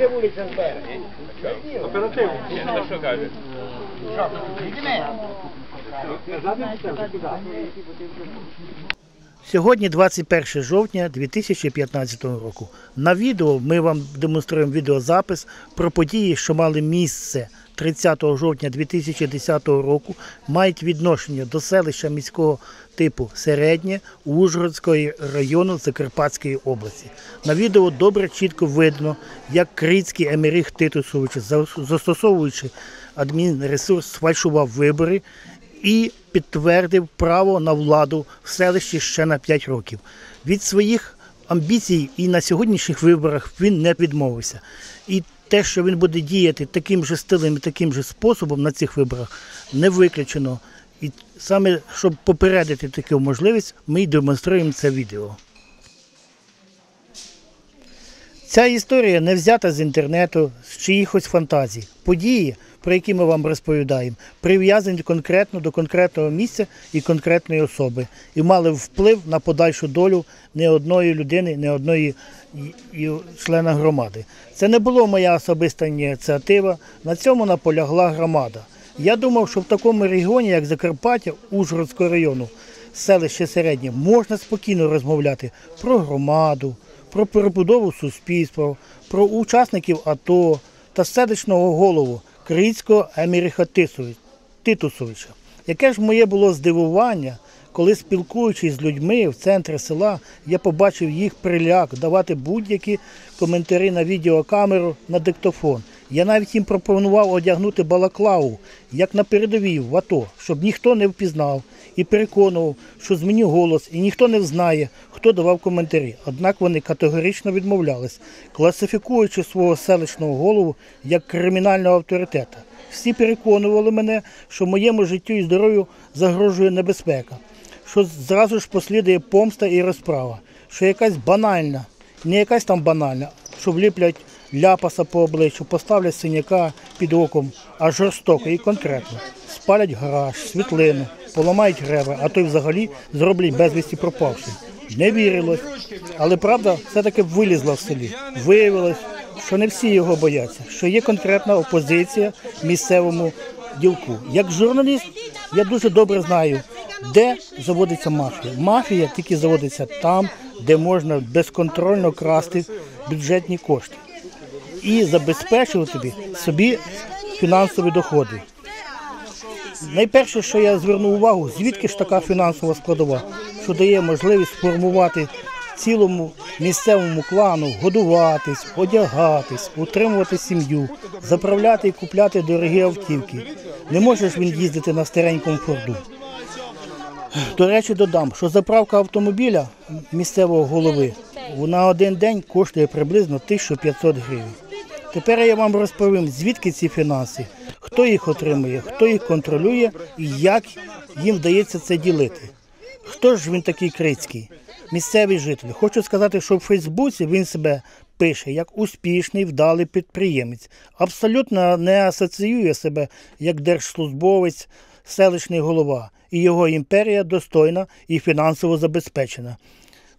ще вулиця збере. Оперативно. Що каже? Сьогодні 21 жовтня 2015 року. На відео ми вам демонструємо відеозапис про події, що мали місце 30 жовтня 2010 року, мають відношення до селища міського типу Середнє Ужгородського району Закарпатської області. На відео добре чітко видно, як Крицький Емеріх Титусович, застосовуючи адмінресурс, сфальшував вибори і підтвердив право на владу в селищі ще на 5 років. Від своїх амбіцій і на сьогоднішніх виборах він не відмовився. І те, що він буде діяти таким же стилем і таким же способом на цих виборах, не виключено. І саме щоб попередити таку можливість, ми й демонструємо це відео. Ця історія не взята з інтернету, з чиїхось фантазій. Події, про які ми вам розповідаємо, прив'язані конкретно до конкретного місця і конкретної особи, і мали вплив на подальшу долю не одної людини, не одної члена громади. Це не була моя особиста ініціатива. На цьому наполягла громада. Я думав, що в такому регіоні, як Закарпаття, Ужгородського району, селище середнє, можна спокійно розмовляти про громаду, про перебудову суспільства, про учасників АТО та селищного голову Крицького Еміріха Титусовича. Яке ж моє було здивування, коли спілкуючись з людьми в центрі села, я побачив їх приляк давати будь-які коментарі на відеокамеру на диктофон. Я навіть їм пропонував одягнути балаклаву, як на передовій в АТО, щоб ніхто не впізнав, і переконував, що зміню голос, і ніхто не взнає, хто давав коментарі. Однак вони категорично відмовлялись, класифікуючи свого селищного голову як кримінального авторитета. Всі переконували мене, що моєму життю і здоров'ю загрожує небезпека, що зразу ж послідує помста і розправа, що якась банальна, не якась там банальна, що вліплять ляпаса по обличчю, поставлять синяка під оком, а жорстоко і конкретно. Спалять гараж, світлину, поламають ребра, а то й взагалі зроблять безвісті пропавшим. Не вірилось, але правда все-таки вилізла в селі. Виявилось, що не всі його бояться, що є конкретна опозиція місцевому ділку. Як журналіст, я дуже добре знаю, де заводиться мафія. Мафія тільки заводиться там, де можна безконтрольно красти бюджетні кошти і забезпечувати собі, собі фінансові доходи. Найперше, що я звернув увагу, звідки ж така фінансова складова, що дає можливість сформувати цілому місцевому клану, годуватись, одягатись, утримувати сім'ю, заправляти і купляти дорогі автівки. Не може він їздити на старенькому форду. До речі, додам, що заправка автомобіля місцевого голови на один день коштує приблизно 1500 гривень. Тепер я вам розповім, звідки ці фінанси, хто їх отримує, хто їх контролює і як їм вдається це ділити. Хто ж він такий крицький? Місцеві жителі. Хочу сказати, що в Фейсбуці він себе пише як успішний, вдалий підприємець. Абсолютно не асоціює себе як держслужбовець, селищний голова, і його імперія достойна і фінансово забезпечена.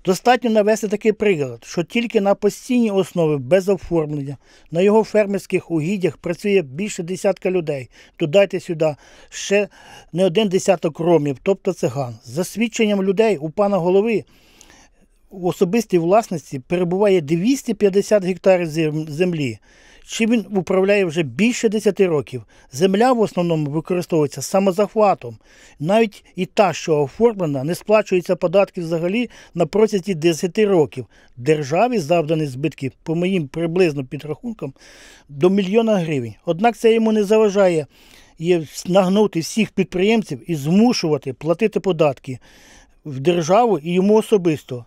Достатньо навести такий приклад, що тільки на постійній основі без оформлення на його фермерських угіддях працює більше десятка людей. Додайте сюди ще не один десяток ромів, тобто циган. За свідченням людей у пана голови в особистій власності перебуває 250 гектарів зем- землі. Чи він управляє вже більше 10 років. Земля в основному використовується самозахватом. Навіть і та, що оформлена, не сплачується податки взагалі на протязі 10 років. Державі завдані збитки, по моїм приблизно підрахункам, до мільйона гривень. Однак це йому не заважає є нагнути всіх підприємців і змушувати платити податки в державу і йому особисто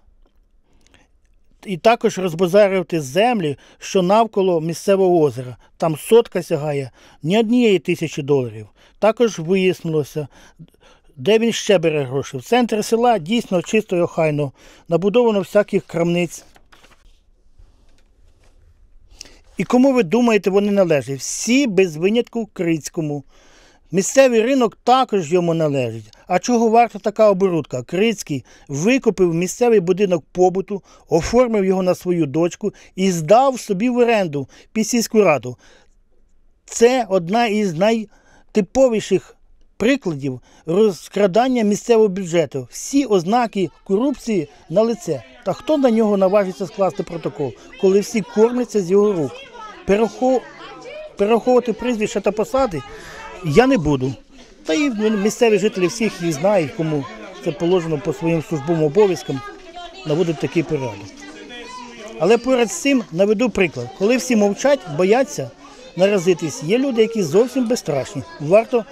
і також розбазарювати землі, що навколо місцевого озера. Там сотка сягає ні однієї тисячі доларів. Також вияснилося, де він ще бере гроші. В центрі села дійсно чисто і охайно, набудовано всяких крамниць. І кому ви думаєте, вони належать? Всі без винятку Крицькому. Місцевий ринок також йому належить. А чого варта така оборудка? Крицький викупив місцевий будинок побуту, оформив його на свою дочку і здав собі в оренду під сільську раду. Це одна із найтиповіших прикладів розкрадання місцевого бюджету. Всі ознаки корупції на лице. Та хто на нього наважиться скласти протокол, коли всі кормляться з його рук? Перехо... Перераховувати прізвища та посади я не буду. Та і місцеві жителі всіх їх знають, кому це положено по своїм службовим обов'язкам наводить такий порядок. Але поряд з цим наведу приклад. Коли всі мовчать, бояться наразитись, є люди, які зовсім безстрашні. Варто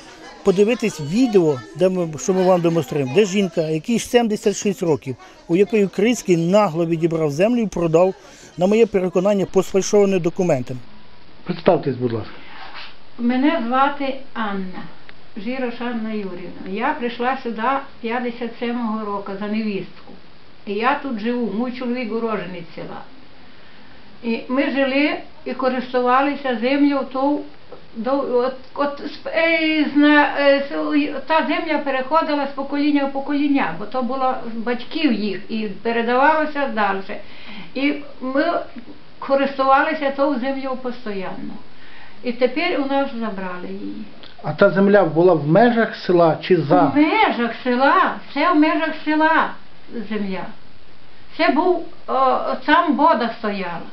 подивитись відео, де ми, що ми вам демонструємо, де жінка, якій 76 років, у якої Крицький нагло відібрав землю і продав, на моє переконання, по сфальшованим документам. Представтесь, будь ласка. Мене звати Анна, Жірош Анна Юрівна. Я прийшла сюди 57-го року за невістку. І я тут живу, мій чоловік уроженець села. І ми жили і користувалися землею ту, до, от, от, е, зна- е, та земля переходила з покоління в покоління, бо то було батьків їх і передавалося далі. І ми користувалися тою землею постійно. І тепер у нас забрали її. А та земля була в межах села чи за? В межах села, це в межах села земля. Це був, о, там вода стояла.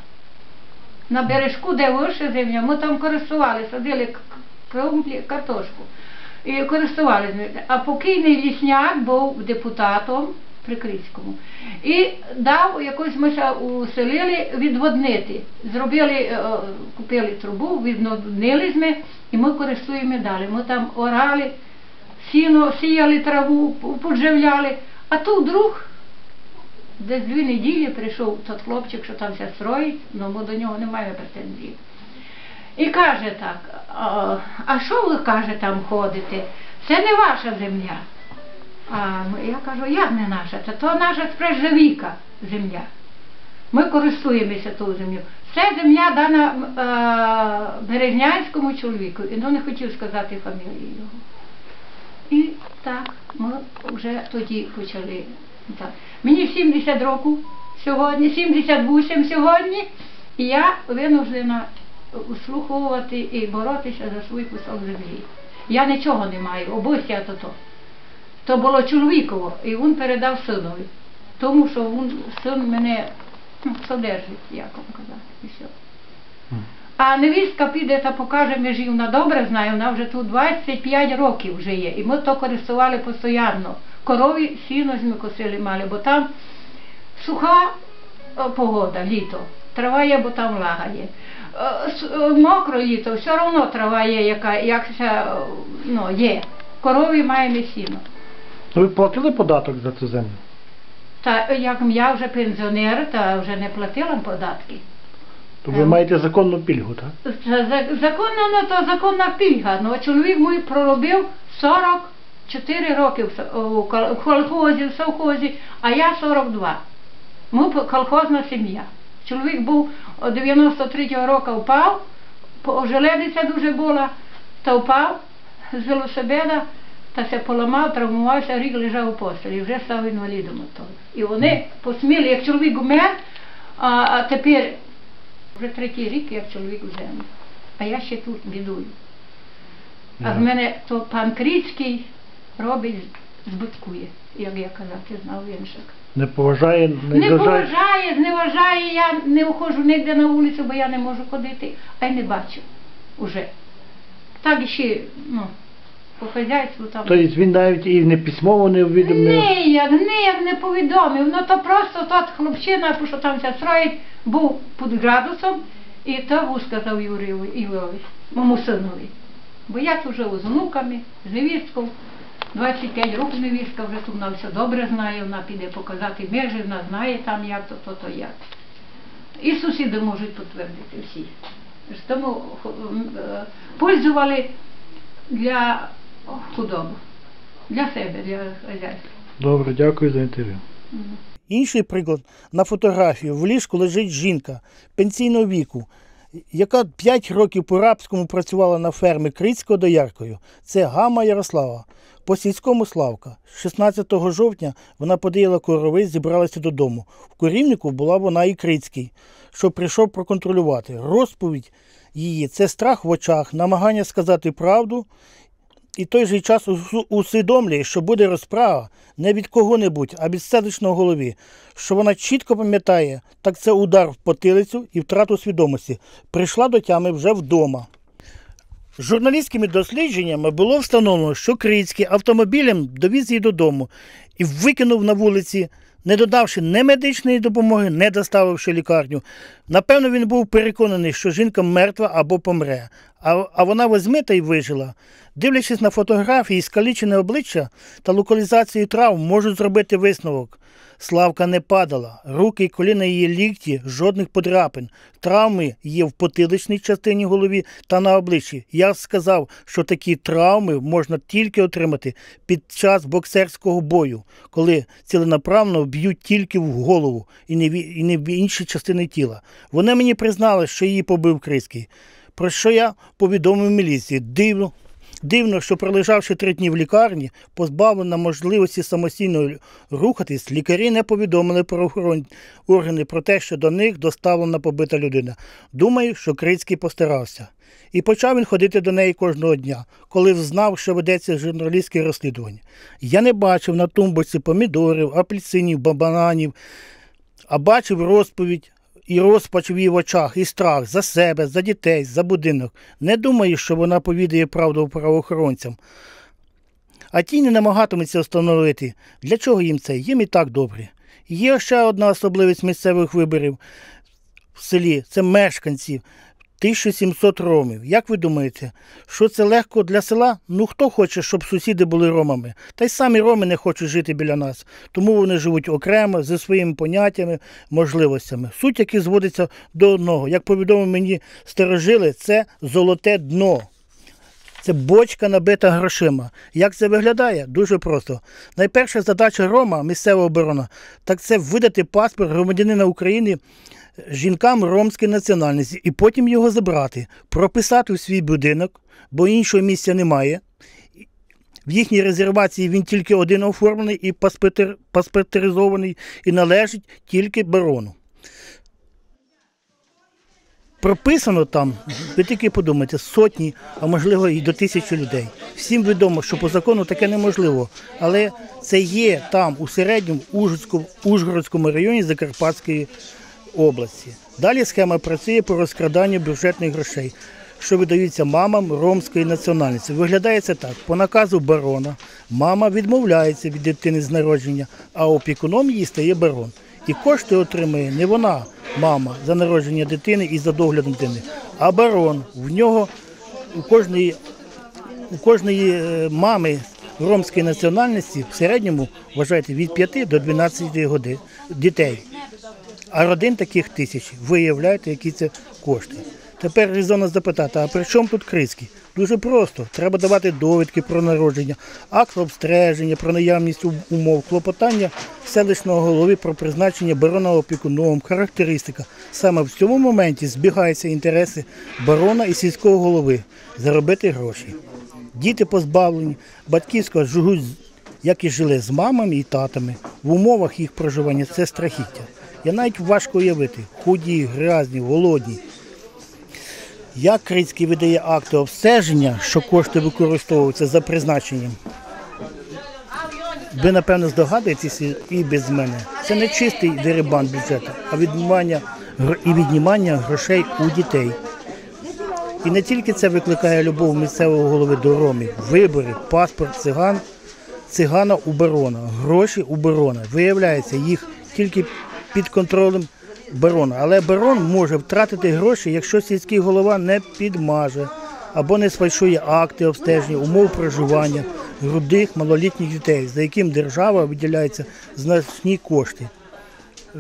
На бережку, де вище земля, ми там користувалися, садили крумплі, картошку. І користувалися. А покійний лісняк був депутатом при Крицькому. І дав якось ми ще уселили відводнити. Зробили, е, купили трубу, відводнили ми, і ми користуємо далі. Ми там орали, сіно, сіяли траву, подживляли. А тут друг десь дві неділі прийшов тот хлопчик, що там все строїть, ну ми до нього не маємо претензій. І каже так, а що ви каже там ходите? Це не ваша земля. А я кажу, як не наша? Та то наша спрежжавіка земля. Ми користуємося тою землею. Це земля дана е, березнянському чоловіку, і ну не хотів сказати фамілію його. І так, ми вже тоді почали. Так. Мені 70 років сьогодні, 78 сьогодні, і я винуждена услуховувати і боротися за свій кусок землі. Я нічого не маю, обося то то. То було чоловіково, і він передав синові. Тому що він, син мене ну, содержить, як вам казати, і все. А невістка піде та покаже межі, вона добре знає, вона вже тут 25 років вже є. І ми то користували постійно. Корові сіно ж ми косили мали, бо там суха погода, літо. Трава є, бо там влага є. Е, е, Мокро літо, все одно трава є, яка як це, ну, є. Корові маємо сіно. Ви платили податок за цю землю? Та як я вже пенсіонер, та вже не платила податки. То ви Ем. маєте законну пільгу, так? Це за- Законна, ну то законна пільга. Ну, чоловік мій проробив 44 роки в у кол- в колхозі, в совхозі, а я 42. Ми колхозна сім'я. Чоловік був о 93-го року впав, по- дуже була, та впав з велосипеда, та се поламав, травмувався, рік лежав у постелі, вже став інвалідом. того. І вони посміли, як чоловік умер, а, а тепер вже третій рік, як чоловік у землі. А я ще тут бідую. А в мене то пан Крицький робить, збиткує, як я казати, знав інших. Не поважає, не, Не поважає, зневажає, я не виходжу ніде на вулицю, бо я не можу ходити, а й не бачу уже. Так ще, ну, по хазяйству там. Тобто він навіть і не письмово не увідомив. Ніяк, ніяк не повідомив. Ну то просто тот хлопчина, що там все строїть, був під градусом, і то сказав Юрію Ігорові, моєму синові. Бо я тут живу з внуками, з невісткою. 25 років невістка вже тут вона все добре знає, вона піде показати межі, вона знає там як то, то, то як. І сусіди можуть підтвердити всі. Тому е, пользували для худоби, для себе, для хазяйства. Добре, дякую за інтерв'ю. Інший приклад на фотографії в ліжку лежить жінка пенсійного віку. яка 5 років по рабському працювала на фермі Крицького дояркою. Це Гама Ярослава. По сільському Славка. 16 жовтня вона подіяла корови, зібралася додому. В корівнику була вона і Крицький, що прийшов проконтролювати. Розповідь її це страх в очах, намагання сказати правду і той же час усвідомлює, що буде розправа не від кого-небудь, а від селищного голови. Що вона чітко пам'ятає, так це удар в потилицю і втрату свідомості. Прийшла до тями вже вдома. Журналістськими дослідженнями було встановлено, що Крицький автомобілем довіз її додому і викинув на вулиці, не додавши ні медичної допомоги, не доставивши лікарню. Напевно, він був переконаний, що жінка мертва або помре, а, а вона возьме та й вижила. Дивлячись на фотографії, скалічене обличчя та локалізацію травм, можуть зробити висновок. Славка не падала, руки і коліна її лікті, жодних подряпин. Травми є в потиличній частині голові та на обличчі. Я сказав, що такі травми можна тільки отримати під час боксерського бою, коли ціленаправно б'ють тільки в голову і не, в- і не в інші частини тіла. Вони мені признали, що її побив Криський. Про що я повідомив міліції. Дивно, Дивно, що пролежавши три дні в лікарні, позбавлена можливості самостійно рухатись, лікарі не повідомили правоохоронні органи про те, що до них доставлена побита людина. Думаю, що Крицький постарався. І почав він ходити до неї кожного дня, коли взнав, що ведеться журналістське розслідування. Я не бачив на тумбочці помідорів, апельсинів, бананів, а бачив розповідь і розпач в її очах, і страх за себе, за дітей, за будинок. Не думаю, що вона повідає правду правоохоронцям. А ті не намагатимуться встановити, для чого їм це, їм і так добре. Є ще одна особливість місцевих виборів в селі це мешканці. 1700 ромів. Як ви думаєте, що це легко для села? Ну хто хоче, щоб сусіди були ромами? Та й самі роми не хочуть жити біля нас. Тому вони живуть окремо зі своїми поняттями, можливостями. Суть, які зводиться до одного. Як повідомив мені старожили, це золоте дно. Це бочка набита грошима. Як це виглядає? Дуже просто. Найперша задача Рома, місцева оборона, так це видати паспорт громадянина України жінкам ромської національності і потім його забрати, прописати у свій будинок, бо іншого місця немає. В їхній резервації він тільки один оформлений і паспортеризований, і належить тільки барону. Прописано там, ви тільки подумайте, сотні, а можливо і до тисячі людей. Всім відомо, що по закону таке неможливо, але це є там, у середньому Ужгородському, районі Закарпатської області. Далі схема працює по розкраданню бюджетних грошей, що видаються мамам ромської національності. Виглядає це так: по наказу барона мама відмовляється від дитини з народження, а опікуном її стає барон. І кошти отримує не вона, мама, за народження дитини і за доглядом дитини, а барон. В нього у кожної у кожної е, мами ромської національності в середньому вважайте від 5 до 12 годин дітей. А родин таких тисяч. Ви уявляєте, які це кошти. Тепер резонно запитати, а при чому тут Крицький? Дуже просто. Треба давати довідки про народження, акт обстеження, про наявність умов, клопотання селищного голови про призначення барона опікуном, характеристика. Саме в цьому моменті збігаються інтереси барона і сільського голови заробити гроші. Діти позбавлені батьківського живуть, як і жили з мамами і татами. В умовах їх проживання це страхіття. Я навіть важко уявити, худі, грязні, голодні. Як Крицький видає акти обстеження, що кошти використовуються за призначенням? Ви, напевно, здогадуєтеся і без мене. Це не чистий дерибан бюджету, а віднімання, і віднімання грошей у дітей. І не тільки це викликає любов місцевого голови до ромів, вибори, паспорт циган, цигана у барона, гроші у барона. Виявляється, їх тільки під контролем барона. Але барон може втратити гроші, якщо сільський голова не підмаже або не сфальшує акти обстеження, умов проживання грудних малолітніх дітей, за яким держава виділяється значні кошти.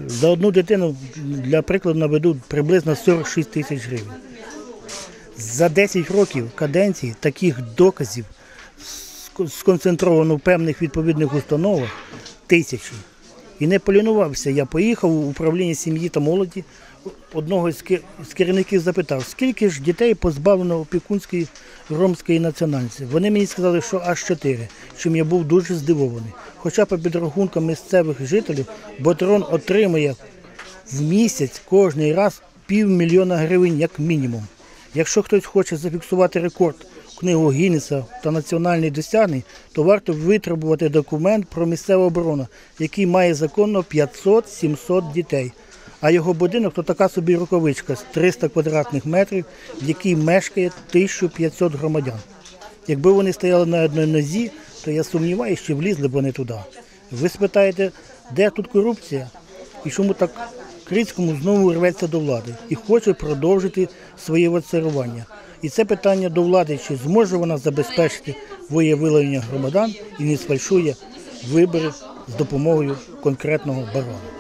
За одну дитину, для прикладу, наведу приблизно 46 тисяч гривень. За 10 років каденції таких доказів сконцентровано в певних відповідних установах тисячі. І не полінувався. Я поїхав у управління сім'ї та молоді одного з керівників запитав, скільки ж дітей позбавлено опікунської ромської національності. Вони мені сказали, що аж чотири, чим я був дуже здивований. Хоча по підрахункам місцевих жителів Ботрон отримує в місяць кожний раз півмільйона гривень як мінімум. Якщо хтось хоче зафіксувати рекорд в книгу Гіннеса та національний досягнень, то варто витребувати документ про місцеву оборону, який має законно 500-700 дітей. А його будинок то така собі рукавичка з 300 квадратних метрів, в якій мешкає 1500 громадян. Якби вони стояли на одній нозі, то я сумніваюся, що влізли б вони туди. Ви спитаєте, де тут корупція? І чому так Крицькому знову рветься до влади і хоче продовжити своє воцарювання. І це питання до влади, чи зможе вона забезпечити воєвилення громадян і не сфальшує вибори з допомогою конкретного барона.